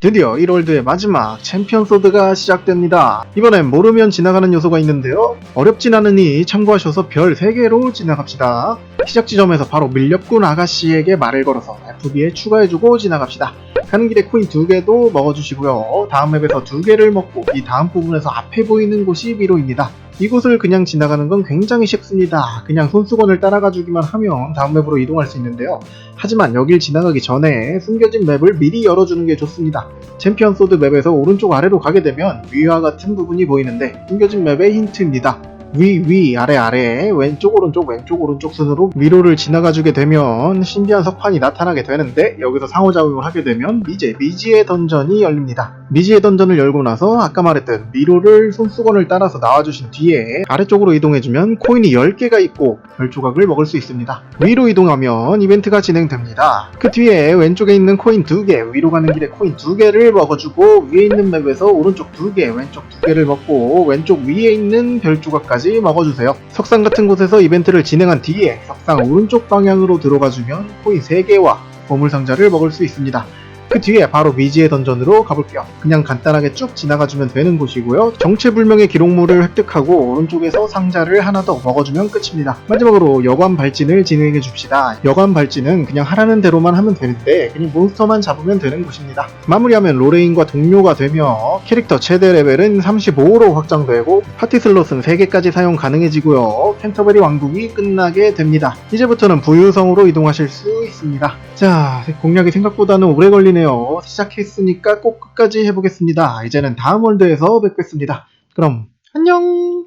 드디어 1월드의 마지막 챔피언 소드가 시작됩니다. 이번엔 모르면 지나가는 요소가 있는데요. 어렵진 않으니 참고하셔서 별 3개로 지나갑시다. 시작 지점에서 바로 밀렵꾼 아가씨에게 말을 걸어서 FB에 추가해주고 지나갑시다. 가는 길에 코인 2개도 먹어주시고요. 다음 맵에서 2개를 먹고 이 다음 부분에서 앞에 보이는 곳이 미로입니다. 이곳을 그냥 지나가는 건 굉장히 쉽습니다. 그냥 손수건을 따라가 주기만 하면 다음 맵으로 이동할 수 있는데요. 하지만 여길 지나가기 전에 숨겨진 맵을 미리 열어주는 게 좋습니다. 챔피언 소드 맵에서 오른쪽 아래로 가게 되면 위와 같은 부분이 보이는데 숨겨진 맵의 힌트입니다. 위, 위, 아래, 아래, 왼쪽, 오른쪽, 왼쪽, 오른쪽 순으로 위로를 지나가주게 되면 신비한 석판이 나타나게 되는데 여기서 상호작용을 하게 되면 미제, 미지의 던전이 열립니다. 미지의 던전을 열고 나서 아까 말했던 미로를 손수건을 따라서 나와주신 뒤에 아래쪽으로 이동해주면 코인이 10개가 있고 별 조각을 먹을 수 있습니다. 위로 이동하면 이벤트가 진행됩니다. 그 뒤에 왼쪽에 있는 코인 2개, 위로 가는 길에 코인 2개를 먹어주고 위에 있는 맵에서 오른쪽 2개, 왼쪽 2개를 먹고 왼쪽 위에 있는 별 조각까지 먹어주세요. 석상 같은 곳에서 이벤트를 진행한 뒤에 석상 오른쪽 방향으로 들어가주면 코인 3개와 보물상자를 먹을 수 있습니다. 그 뒤에 바로 미지의 던전으로 가볼게요. 그냥 간단하게 쭉 지나가주면 되는 곳이고요. 정체불명의 기록물을 획득하고 오른쪽에서 상자를 하나 더 먹어주면 끝입니다. 마지막으로 여관 발진을 진행해 줍시다. 여관 발진은 그냥 하라는 대로만 하면 되는데 그냥 몬스터만 잡으면 되는 곳입니다. 마무리하면 로레인과 동료가 되며 캐릭터 최대 레벨은 35로 확장되고 파티 슬롯은 3개까지 사용 가능해지고요. 캔터베리 왕국이 끝나게 됩니다. 이제부터는 부유성으로 이동하실 수 있습니다. 자, 공략이 생각보다는 오래 걸리 네요. 시작했으니까 꼭 끝까지 해보겠습니다. 이제는 다음 월드에서 뵙겠습니다. 그럼 안녕!